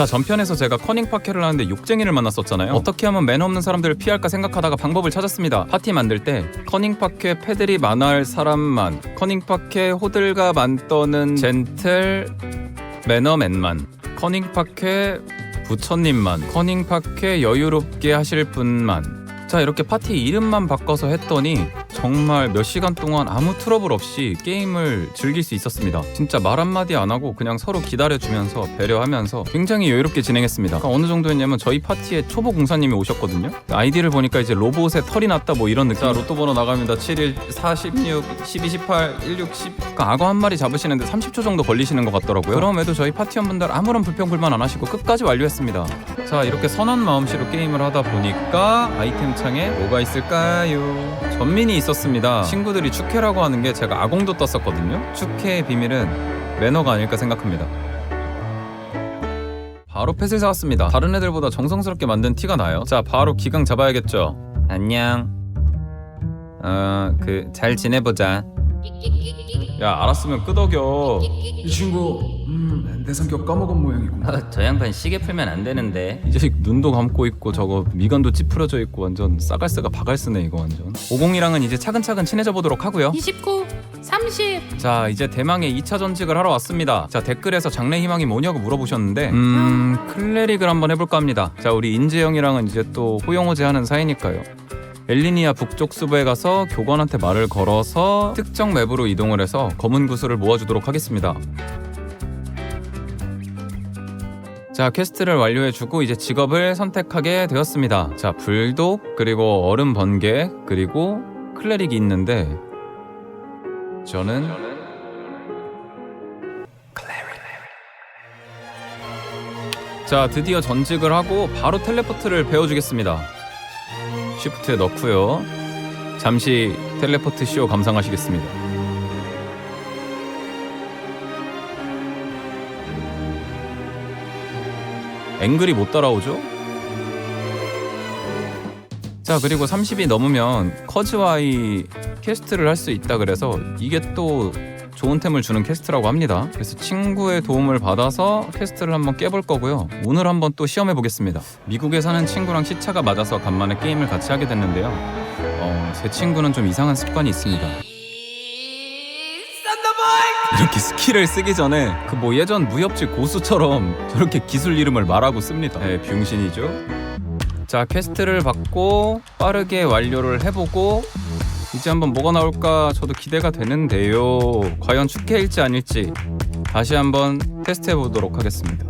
자 전편에서 제가 커닝 파케를 하는데 욕쟁이를 만났었잖아요. 어떻게 하면 매너 없는 사람들을 피할까 생각하다가 방법을 찾았습니다. 파티 만들 때 커닝 파케 패들이 많아할 사람만 커닝 파케 호들갑 안 떠는 젠틀 매너맨만 커닝 파케 부처님만 커닝 파케 여유롭게 하실 분만. 자 이렇게 파티 이름만 바꿔서 했더니 정말 몇 시간 동안 아무 트러블 없이 게임을 즐길 수 있었습니다. 진짜 말 한마디 안 하고 그냥 서로 기다려주면서 배려하면서 굉장히 여유롭게 진행했습니다. 그러니까 어느 정도였냐면 저희 파티에 초보 공사님이 오셨거든요. 아이디를 보니까 이제 로봇에 털이 났다 뭐 이런 느낌. 자 로또 번호 나갑니다. 71, 46, 12, 18, 16, 10. 그러니까 악어 한 마리 잡으시는데 30초 정도 걸리시는 것 같더라고요. 그럼에도 저희 파티원분들 아무런 불평 불만 안 하시고 끝까지 완료했습니다. 자 이렇게 선한 마음씨로 게임을 하다 보니까 아이템 창에 뭐가 있을까요? 전민이 있었습니다. 친구들이 축해라고 하는 게 제가 아공도 떴었거든요. 축해의 비밀은 매너가 아닐까 생각합니다. 바로 펫을 사왔습니다. 다른 애들보다 정성스럽게 만든 티가 나요. 자, 바로 기강 잡아야겠죠. 안녕. 어, 그 잘 지내보자. 야, 알았으면 끄덕여. 이 친구 음, 내 성격 까먹은 모양이구나 아, 저 양반 시계 풀면 안 되는데 이제 눈도 감고 있고 저거 미간도 찌푸려져 있고 완전 싸갈스가 바갈스네 이거 완전. 50이랑은 이제 차근차근 친해져 보도록 하고요. 29, 30. 자 이제 대망의 2차 전직을 하러 왔습니다 자 댓글에서 장래 희망이 뭐냐고 물어보셨는데 음 클레릭을 한번 해볼까 합니다 자 우리 인재영이랑은 이제 또 호영호제 하는 사이니까요 엘리니아 북쪽 수부에 가서 교관한테 말을 걸어서 특정 맵으로 이동을 해서 검은 구슬을 모아주도록 하겠습니다. 자 퀘스트를 완료해주고 이제 직업을 선택하게 되었습니다. 자 불독 그리고 얼음 번개 그리고 클레릭이 있는데 저는 자 드디어 전직을 하고 바로 텔레포트를 배워주겠습니다 쉬프트에 넣고요 잠시 텔레포트 쇼 감상하시겠습니다 앵글이 못 따라오죠? 자 그리고 30이 넘으면 커즈와이 퀘스트를 할 수 있다 그래서 이게 또 좋은 템을 주는 퀘스트라고 합니다. 그래서 친구의 도움을 받아서 퀘스트를 한번 깨볼 거고요. 오늘 한번 또 시험해 보겠습니다. 미국에 사는 친구랑 시차가 맞아서 간만에 게임을 같이 하게 됐는데요. 어, 제 친구는 좀 이상한 습관이 있습니다. 이렇게 스킬을 쓰기 전에 그 뭐 예전 무협지 고수처럼 저렇게 기술 이름을 말하고 씁니다. 네, 병신이죠. 자 퀘스트를 받고 빠르게 완료를 해보고 이제 한번 뭐가 나올까 저도 기대가 되는데요. 과연 축해일지 아닐지 다시 한번 테스트해 보도록 하겠습니다.